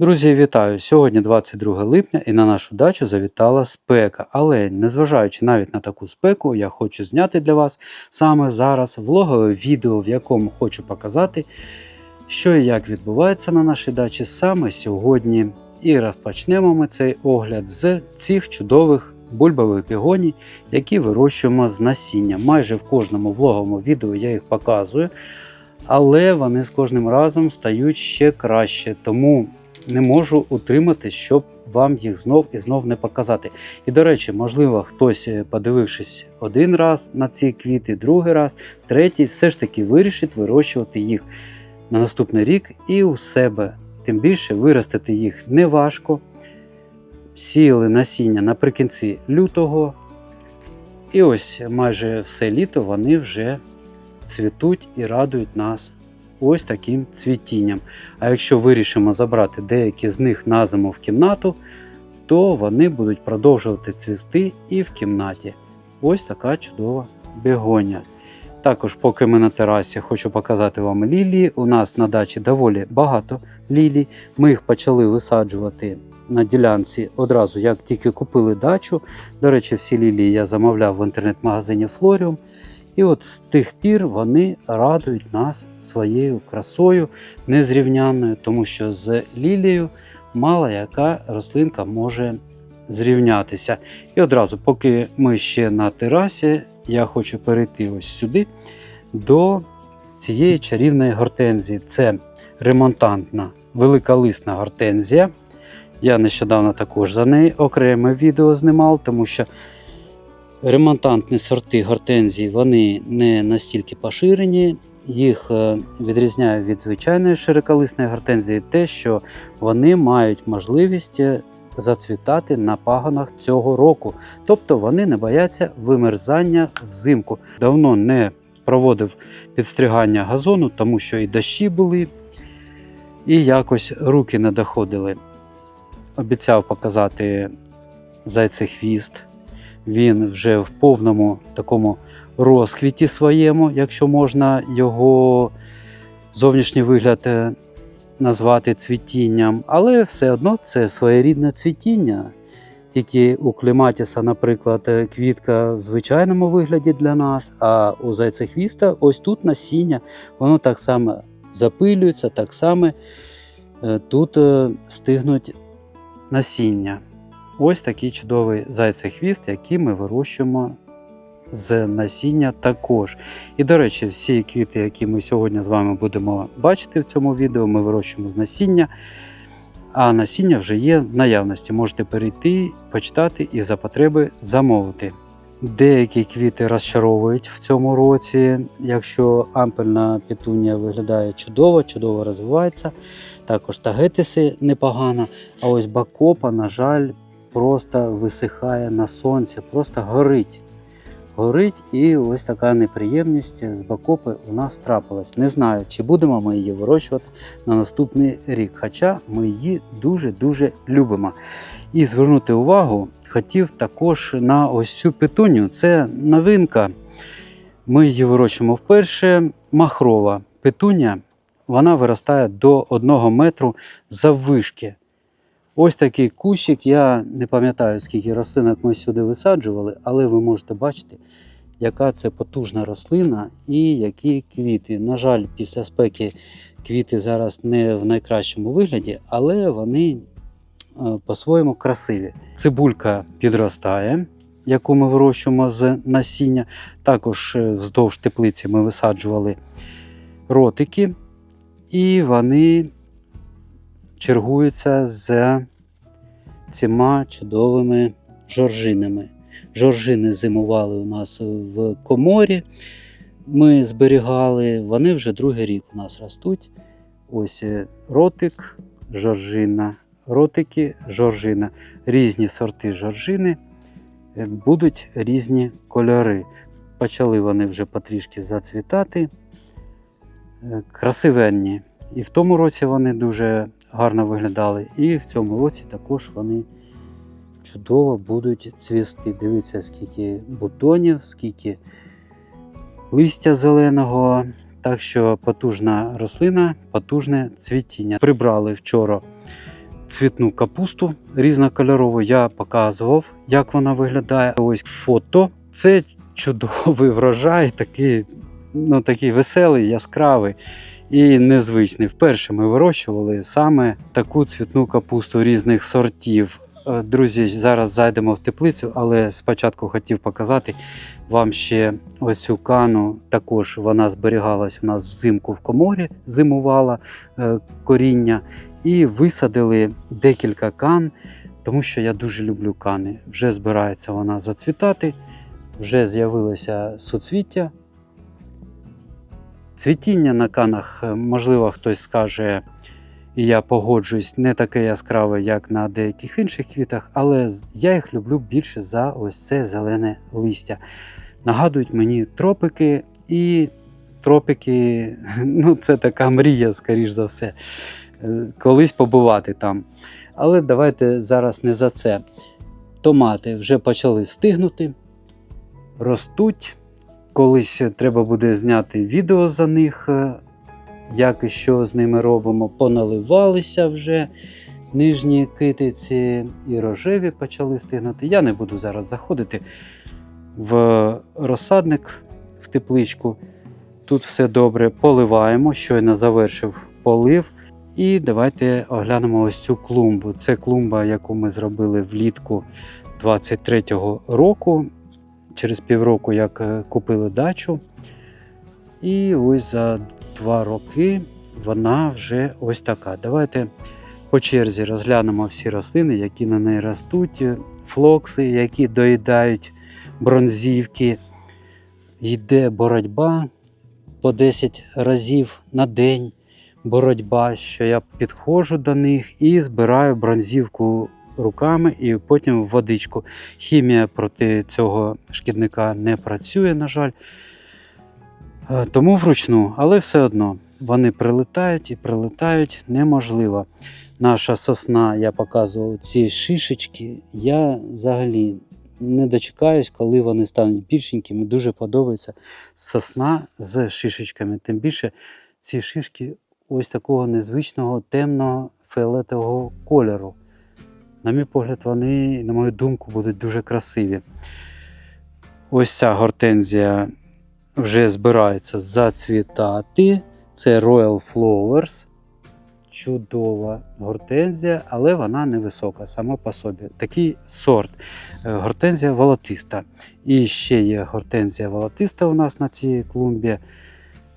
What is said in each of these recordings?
Друзі, вітаю! Сьогодні 22 липня і на нашу дачу завітала спека. Але незважаючи навіть на таку спеку, я хочу зняти для вас саме зараз влогове відео, в якому хочу показати, що і як відбувається на нашій дачі саме сьогодні. І розпочнемо ми цей огляд з цих чудових бульбових пігоній, які вирощуємо з насіння. Майже в кожному влоговому відео я їх показую, але вони з кожним разом стають ще краще. Тому не можу утримати, щоб вам їх знов і знов не показати. І до речі, можливо, хтось, е, подивившись один раз на ці квіти, другий раз, третій, все ж таки вирішить вирощувати їх на наступний рік і у себе. Тим більше виростити їх не важко. Сіяли насіння наприкінці лютого. І ось майже все літо вони вже цвітуть і радують нас ось таким цвітінням. А якщо вирішимо забрати деякі з них на зиму в кімнату, то вони будуть продовжувати цвісти і в кімнаті. Ось така чудова бегоня. Також, поки ми на терасі, хочу показати вам лілії. У нас на дачі доволі багато лілій. Ми їх почали висаджувати на ділянці одразу, як тільки купили дачу. До речі, всі лілії я замовляв в інтернет-магазині Florium. І от з тих пір вони радують нас своєю красою незрівнянною, тому що з лілією мало яка рослинка може зрівнятися. І одразу, поки ми ще на терасі, я хочу перейти ось сюди до цієї чарівної гортензії. Це ремонтантна великолисна гортензія. Я нещодавно також за неї окреме відео знімав, тому що ремонтантні сорти гортензії вони не настільки поширені. Їх е, відрізняє від звичайної широколисної гортензії те, що вони мають можливість е, зацвітати на пагонах цього року. Тобто вони не бояться вимерзання взимку. Давно не проводив підстригання газону, тому що і дощі були, і якось руки не доходили. Обіцяв показати зайцехвіст. Він вже в повному такому розквіті своєму, якщо можна його зовнішній вигляд е, назвати цвітінням, але все одно це своєрідне цвітіння. Тільки у клематіса, наприклад, е, квітка в звичайному вигляді для нас, а у зайцехвіста ось тут насіння, воно так само запилюється, так само е, тут стигнуть насіння. Ось такий чудовий зайцехвіст, який ми вирощуємо з насіння також. І, до речі, всі квіти, які ми сьогодні з вами будемо бачити в цьому відео, ми вирощуємо з насіння. А насіння вже є в наявності. Можете перейти, почитати і за потреби замовити. Деякі квіти розчаровують в цьому році. Якщо ампельна петунія виглядає чудово, чудово розвивається. Також тагетиси непогано. А ось бакопа, на жаль, просто висихає на сонці, просто горить. Горить, і ось така неприємність з бакопи у нас трапилась. Не знаю, чи будемо ми її вирощувати на наступний рік. Хоча ми її дуже-дуже любимо. І звернути увагу хотів також на ось цю петунію. Це новинка. Ми її вирощуємо вперше. Махрова петуня. Вона виростає до 1 метру заввишки. Ось такий кущик. Я не пам'ятаю, скільки рослинок ми сюди висаджували, але ви можете бачити, яка це потужна рослина і які квіти. На жаль, після спеки квіти зараз не в найкращому вигляді, але вони е, по-своєму красиві. Цибулька підростає, яку ми вирощуємо з насіння. Також е, вздовж теплиці ми висаджували ротики, і вони чергуються з цими чудовими жоржинами. Жоржини зимували у нас в коморі. Ми зберігали, вони вже другий рік у нас ростуть. Ось е, ротик, жоржина, ротики, жоржина. Різні сорти жоржини, е, будуть різні кольори. Почали вони вже потрішки зацвітати. Е, Красивенні. І в тому році вони дуже гарно виглядали. І в цьому році також вони чудово будуть цвісти. Дивіться, скільки бутонів, скільки листя зеленого. Так що потужна рослина, потужне цвітіння. Прибрали вчора цвітну капусту різнокольорову. Я показував, як вона виглядає. Ось фото. Це чудовий врожай, такий, ну, такий веселий, яскравий і незвичний. Вперше ми вирощували саме таку цвітну капусту різних сортів. Е, Друзі, зараз зайдемо в теплицю, але спочатку хотів показати вам ще ось цю кану. Також вона зберігалась у нас взимку в коморі, зимувала е, коріння. І висадили декілька кан, тому що я дуже люблю кани. Вже збирається вона зацвітати, вже з'явилося суцвіття. Цвітіння на канах, е, можливо, хтось скаже, і я погоджуюсь, не таке яскраве, як на деяких інших квітах, але я їх люблю більше за ось це зелене листя. Нагадують мені тропики, і тропики ну, це така мрія, скоріш за все, е, колись побувати там. Але давайте зараз не за це. Томати вже почали стигнути, ростуть. Колись треба буде зняти відео за них, е, як і що з ними робимо. Поналивалися вже нижні китиці і рожеві почали стигнути. Я не буду зараз заходити в розсадник, в тепличку. Тут все добре поливаємо, щойно завершив полив. І давайте оглянемо ось цю клумбу. Це клумба, яку ми зробили влітку 23-го року через півроку, як е, купили дачу. І ось за два роки вона вже ось така. Давайте по черзі розглянемо всі рослини, які на неї ростуть, флокси, які доїдають бронзівки. Йде боротьба по 10 разів на день. Боротьба, що я підходжу до них і збираю бронзівку руками і потім в водичку. Хімія проти цього шкідника не працює, на жаль. Е, Тому вручну, але все одно вони прилетають і прилетають неможливо. Наша сосна, я показував ці шишечки. Я взагалі не дочекаюсь, коли вони стануть більшенькими. Дуже подобається сосна з шишечками. Тим більше ці шишки ось такого незвичного темного фіолетового кольору. На мій погляд, вони, на мою думку, будуть дуже красиві. Ось ця гортензія вже збирається зацвітати. Це Royal Flowers. Чудова гортензія, але вона невисока сама по собі. Такий сорт. Е, Гортензія волотиста. І ще є гортензія волотиста у нас на цій клумбі.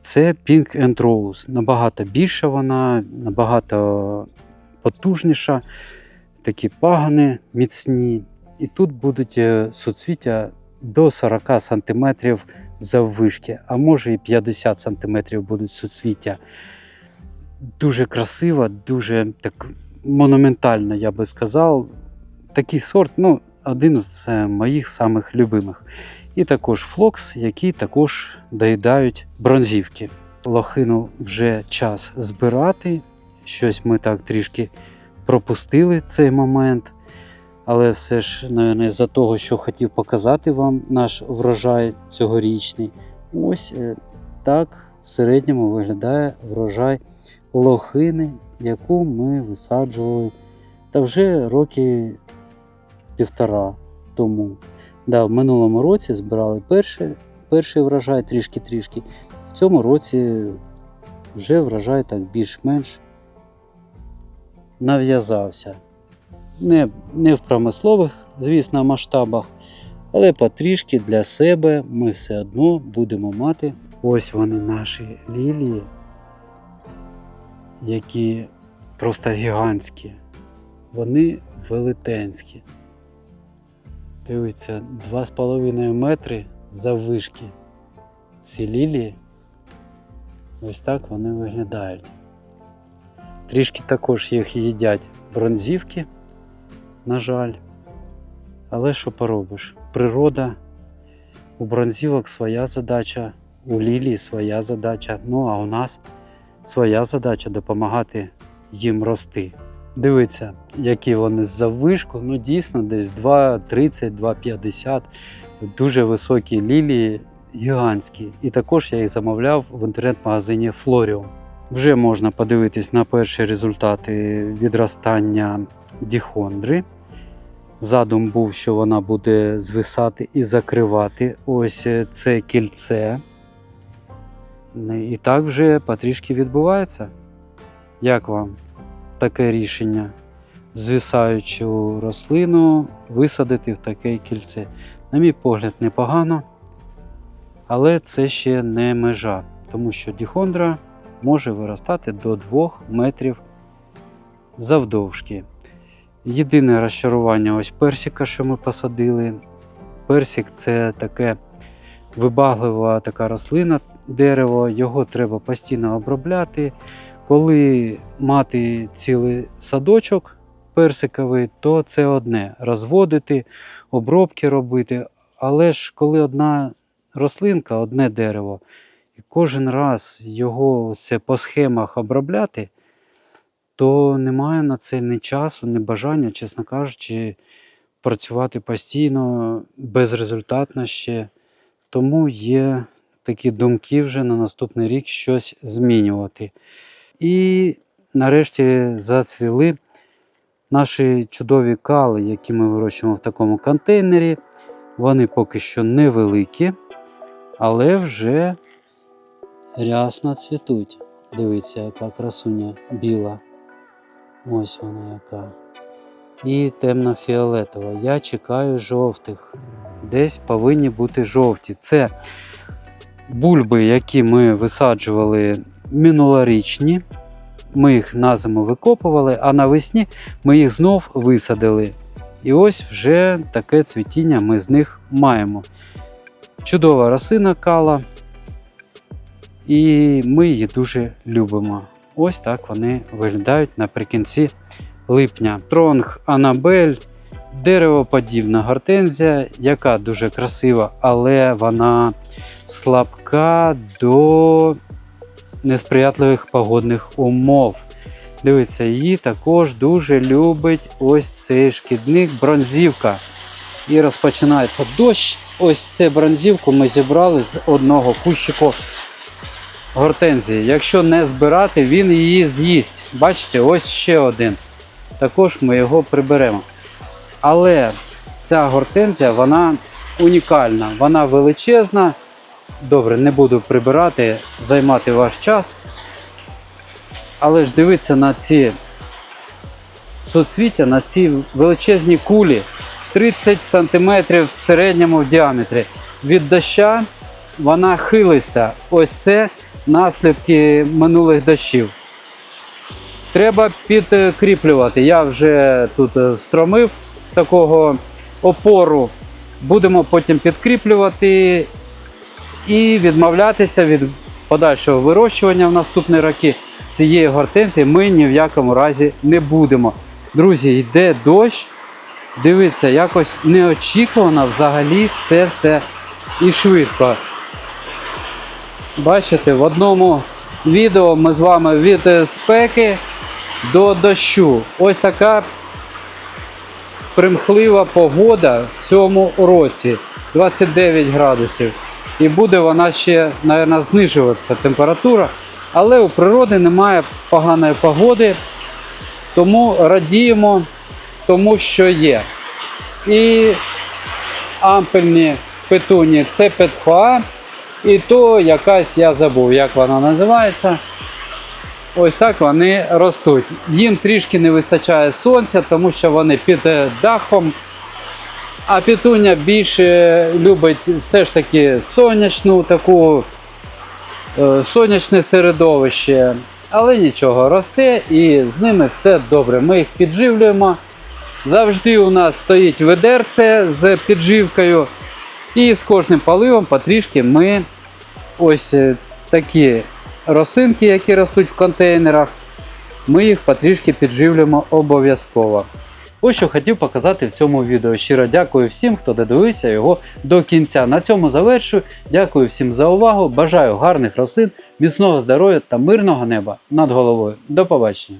Це Pink and Rose. Набагато більша вона, набагато потужніша. Такі пагони міцні. І тут будуть е, суцвіття до 40 см заввишки, а може і 50 см будуть суцвіття. Дуже красиво, дуже так монументально, я би сказав. Такий сорт, ну, один з е, моїх самих любимих. І також флокс, які також доїдають бронзівки. Лохину вже час збирати. Щось ми так трішки пропустили цей момент. Але все ж, навіть, за того, що хотів показати вам наш врожай цьогорічний. Ось е, так в середньому виглядає врожай лохини, яку ми висаджували та вже роки півтора тому. Да, в минулому році збирали перший, перший врожай трішки-трішки. В цьому році вже врожай так більш-менш нав'язався. Не, не в промислових, звісно, масштабах, але потрішки для себе ми все одно будемо мати. Ось вони наші лілії, які просто гігантські. Вони велетенські. Дивіться, 2,5 метри заввишки. Ці лілії. Ось так вони виглядають. Трішки також їх їдять бронзівки, на жаль. Але що поробиш? Природа, у бронзівок своя задача, у лілії своя задача. Ну а у нас своя задача допомагати їм рости. Дивіться, які вони з заввишку, ну дійсно десь 2,30, 2,50. Дуже високі лілії, гігантські. І також я їх замовляв в інтернет-магазині Florium. Вже можна подивитись на перші результати відростання діхондри. Задум був, що вона буде звисати і закривати ось е, це кільце. Ну, І так вже потрішки відбувається. Як вам таке рішення? Звисаючу рослину висадити в таке кільце. На мій погляд, непогано, але це ще не межа, тому що діхондра може виростати до 2 метрів завдовжки. Єдине розчарування ось персика, що ми посадили. Персик це таке вибаглива така рослина, дерево, його треба постійно обробляти. Коли мати цілий садочок персиковий, то це одне розводити, обробки робити. Але ж коли одна рослинка, одне дерево, і кожен раз його це по схемах обробляти, то немає на це ні часу, ні бажання, чесно кажучи, працювати постійно, безрезультатно ще. Тому є такі думки вже на наступний рік щось змінювати. І нарешті зацвіли наші чудові кали, які ми вирощуємо в такому контейнері. Вони поки що невеликі, але вже рясно цвітуть. Дивіться, яка красуня біла. Ось вона яка. І темно-фіолетова. Я чекаю жовтих. Десь повинні бути жовті. Це бульби, які ми висаджували минулорічні. Ми їх на зиму викопували, а навесні ми їх знов висадили. І ось вже таке цвітіння ми з них маємо. Чудова росина кала. І ми її дуже любимо. Ось так вони виглядають наприкінці липня. Тронг Анабель, деревоподібна гортензія, яка дуже красива, але вона слабка до несприятливих погодних умов. Дивіться, її також дуже любить ось цей шкідник бронзівка. І розпочинається дощ. Ось цю бронзівку ми зібрали з одного кущику гортензії. Якщо не збирати, він її з'їсть. Бачите, ось ще один. Також ми його приберемо. Але ця гортензія вона унікальна, вона величезна. Добре, не буду прибирати, займати ваш час. Але ж дивіться на ці соцвіття, на ці величезні кулі 30 см в середньому в діаметрі. Від доща вона хилиться. Ось це наслідки минулих дощів. Треба підкріплювати. Я вже тут е, встромив такого опору. Будемо потім підкріплювати і відмовлятися від подальшого вирощування в наступні роки цієї гортензії ми ні в якому разі не будемо. Друзі, йде дощ. Дивіться, якось неочікувано взагалі це все і швидко. Бачите, в одному відео ми з вами від е, спеки до дощу. Ось така примхлива погода в цьому році 29 градусів. І буде вона ще, мабуть, знижуватися температура. Але у природи немає поганої погоди, тому радіємо тому, що є. І ампельні петуні це петхуа, і то якась я забув, як вона називається. Ось так вони ростуть. Їм трішки не вистачає сонця, тому що вони під е, дахом. А петуня більше любить все ж таки сонячну таку е, сонячне середовище. Але нічого, росте і з ними все добре. Ми їх підживлюємо. Завжди у нас стоїть ведерце з підживкою. І з кожним поливом потрішки ми ось е, такі рослинки, які ростуть в контейнерах, ми їх потрішки підживлюємо обов'язково. Ось що хотів показати в цьому відео. Щиро дякую всім, хто додивився його до кінця. На цьому завершую. Дякую всім за увагу. Бажаю гарних рослин, міцного здоров'я та мирного неба над головою. До побачення!